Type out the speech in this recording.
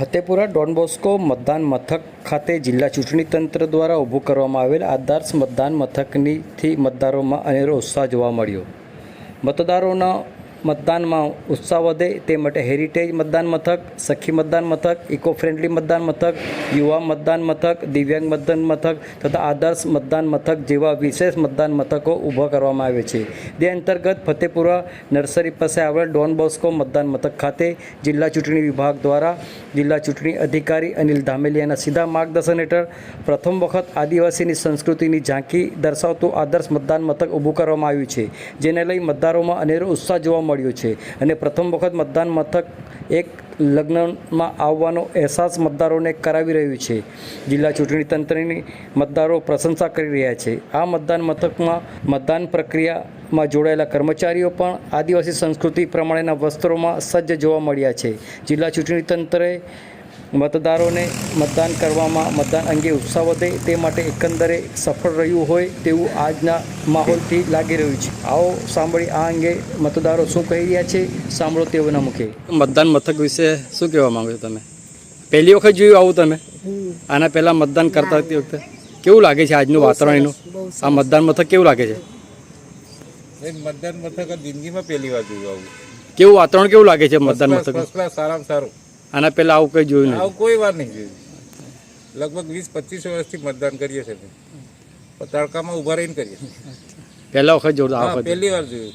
Fatepura Don Bosco મતદાન મથક ખાતે જિલ્લા ચૂંટણી તંત્ર દ્વારા ઊભું કરવામાં આવેલ આદર્શ મતદાન મથકનીથી મતદારોમાં અનેરો ઉત્સાહ જોવા મળ્યો. મતદારોના મતદાનમાં ઉત્સાહ વધે તે માટે હેરિટેજ મતદાન મથક, સખી મતદાન મથક ઇકો ફ્રેન્ડલી મતદાન મથક, યુવા મતદાન મથક, દિવ્યાંગ મતદાન મથક તથા આદર્શ મતદાન મથક જેવા વિશેષ મતદાન મથકો ઊભા કરવામાં આવે છે. તે અંતર્ગત ફતેપુરા, નર્સરી પાસે આવેલ ડોન બોસ્કો મતદાન મથક ખાતે જિલ્લા ચૂંટણી વિભાગ દ્વારા જિલ્લા ચૂંટણી અધિકારી અનિલ ધામેલિયાના સીધા માર્ગદર્શન હેઠળ પ્રથમ વખત આદિવાસીની સંસ્કૃતિની ઝાંખી દર્શાવતું આદર્શ મતદાન મથક ઊભું કરવામાં આવ્યું છે. જેને લઈ મતદારોમાં અનેરો ઉત્સાહ જોવા મળ્યો છે. અને પ્રથમ વખત મતદાન મથક એક લગ્નમાં આવવાનો અહેસાસ મતદારોને કરાવી રહ્યું છે. જિલ્લા ચૂંટણી તંત્રની મતદારો પ્રશંસા કરી રહ્યા છે. આ મતદાન મથકમાં મતદાન પ્રક્રિયામાં જોડાયેલા કર્મચારીઓ પણ આદિવાસી સંસ્કૃતિ પ્રમાણેના વસ્ત્રોમાં સજ્જ જોવા મળ્યા છે. જિલ્લા ચૂંટણી તંત્રે મતદારોને મતદાન કરવામાં મતદાન અંગે ઉત્સાહ વધે તે માટે એકંદરે સફળ રહ્યું હોય તેવું આજના માહોલથી લાગી રહ્યું છે. આવો સાંભળી આ અંગે મતદારો શું કહી રહ્યા છે સાંભળો તેઓના મુખે. મતદાન મથક વિશે શું કહેવા માંગો છો તમે? પહેલી વખત જોયું આવું તમે? આના પહેલાં મતદાન કરતા વખતે કેવું લાગે છે આજનું વાતાવરણ એનું આ મતદાન મથક કેવું લાગે છે? મતદાન મથક જિંદગીમાં પહેલી વાર જોયું આવું. કેવું વાતાવરણ કેવું લાગે છે મતદાન મથક સારામાં સારું. આના પહેલાં આવું કંઈ જોયું નહીં. આવું કોઈ વાર નહીં જોયું. લગભગ વીસ પચીસ વર્ષથી મતદાન કરીએ છીએ તડકામાં ઊભા રહીને કરીએ પહેલા વખત જોયું આ પહેલી વાર જોયું.